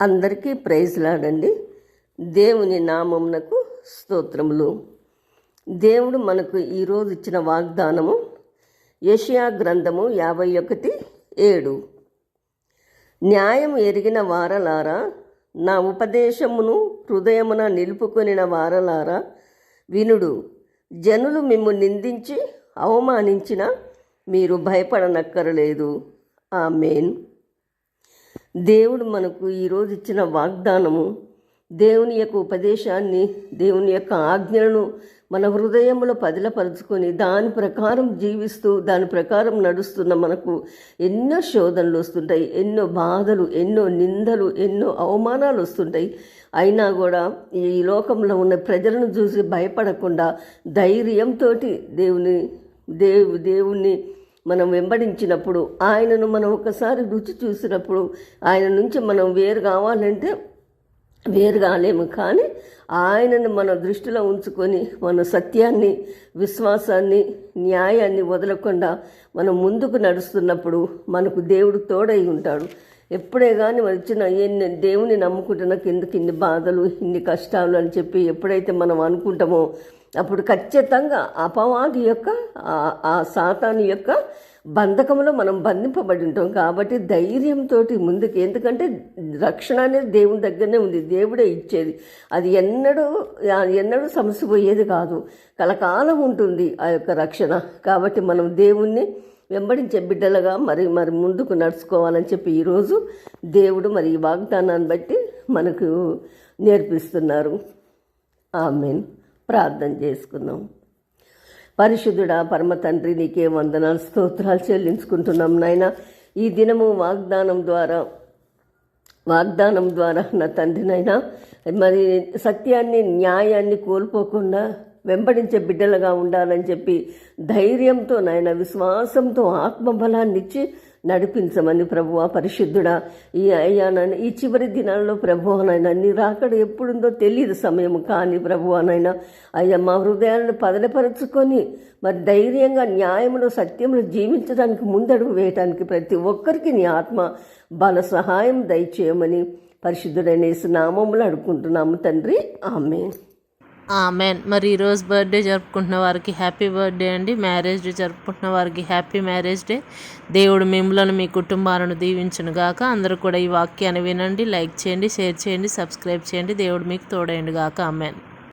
అందరికీ ప్రైజ్లాడండి దేవుని నామమునకు స్తోత్రములు. దేవుడు మనకు ఈరోజు ఇచ్చిన వాగ్దానము యషియా గ్రంథము యాభై ఒకటి ఏడు. న్యాయం ఎరిగిన వారలారా నా ఉపదేశమును హృదయమున నిలుపుకొనిన వారలారా వినుడు జనులు మిమ్ము నిందించి అవమానించిన మీరు భయపడనక్కరలేదు. ఆ మెయిన్ దేవుడు మనకు ఈరోజు ఇచ్చిన వాగ్దానము దేవుని యొక్క ఉపదేశాన్ని దేవుని యొక్క ఆజ్ఞలను మన హృదయంలో పదిలపరుచుకొని దాని ప్రకారం జీవిస్తూ దాని ప్రకారం నడుస్తున్న మనకు ఎన్నో శోధనలు వస్తుంటాయి ఎన్నో బాధలు ఎన్నో నిందలు ఎన్నో అవమానాలు వస్తుంటాయి. అయినా కూడా ఈ లోకంలో ఉన్న ప్రజలను చూసి భయపడకుండా ధైర్యంతో దేవుని దేవు దేవుణ్ణి మనం వెంబడించినప్పుడు ఆయనను మనం ఒకసారి రుచి చూసినప్పుడు ఆయన నుంచి మనం వేరు కావాలంటే వేరు కాలేము. కానీ ఆయనను మన దృష్టిలో ఉంచుకొని మన సత్యాన్ని విశ్వాసాన్ని న్యాయాన్ని వదలకుండా మనం ముందుకు నడుస్తున్నప్పుడు మనకు దేవుడు తోడై ఉంటాడు. ఎప్పుడే కానీ వచ్చిన ఎన్ని దేవుని నమ్ముకుంటే నాకు ఎందుకు ఇన్ని బాధలు ఇన్ని కష్టాలు అని చెప్పి ఎప్పుడైతే మనం అనుకుంటామో అప్పుడు ఖచ్చితంగా అపవాది యొక్క ఆ సాతాను యొక్క బంధకంలో మనం బంధింపబడి ఉంటాం. కాబట్టి ధైర్యంతో ముందుకు ఎందుకంటే రక్షణ అనేది దేవుని దగ్గరనే ఉంది. దేవుడే ఇచ్చేది. అది ఎన్నడూ ఎన్నడూ సమసిపోయేది కాదు. కలకాలం ఉంటుంది ఆ యొక్క రక్షణ. కాబట్టి మనం దేవుణ్ణి వెంబడించే బిడ్డలుగా మరి మరి ముందుకు నడుచుకోవాలని చెప్పి ఈరోజు దేవుడు మరి ఈ వాగ్దానాన్ని బట్టి మనకు నేర్పిస్తున్నారు. ఆమెన్. ప్రార్థన చేసుకుందాం. పరిశుద్ధుడా పరమ తండ్రి నీకే వందనాలు స్తోత్రాలు చెల్లించుకుంటున్నాం నాయన. ఈ దినము వాగ్దానం ద్వారా వాగ్దానం ద్వారా నా తండ్రినైనా మరి సత్యాన్ని న్యాయాన్ని కోల్పోకుండా వెంబడించే బిడ్డలుగా ఉండాలని చెప్పి ధైర్యంతో నాయన విశ్వాసంతో ఆత్మబలాన్ని ఇచ్చి నడిపించమని ప్రభువ పరిశుద్ధుడా. ఈ అయ్యా నన్ను ఈ చివరి దినాల్లో ప్రభువనైనా నీ రాకడ ఎప్పుడుందో తెలియదు సమయం కానీ ప్రభువనైనా అయ్యా మా హృదయాలను పదలపరుచుకొని మరి ధైర్యంగా న్యాయంలో సత్యంలో జీవించడానికి ముందడుగు వేయటానికి ప్రతి ఒక్కరికి నీ ఆత్మ బల సహాయం దయచేయమని పరిశుద్ధుడైన నామములు అడుగుకుంటున్నాము తండ్రి. ఆమె ఆమెన్. మరి ఈరోజు బర్త్డే జరుపుకుంటున్న వారికి హ్యాపీ బర్త్డే అండి. మ్యారేజ్ డే జరుపుకుంటున్న వారికి హ్యాపీ మ్యారేజ్ డే. దేవుడు మిమ్మలను మీ కుటుంబాలను దీవించును గాక. అందరూ కూడా ఈ వాక్యాన్ని వినండి లైక్ చేయండి షేర్ చేయండి సబ్స్క్రైబ్ చేయండి. దేవుడు మీకు తోడైండు గాక. ఆమెన్.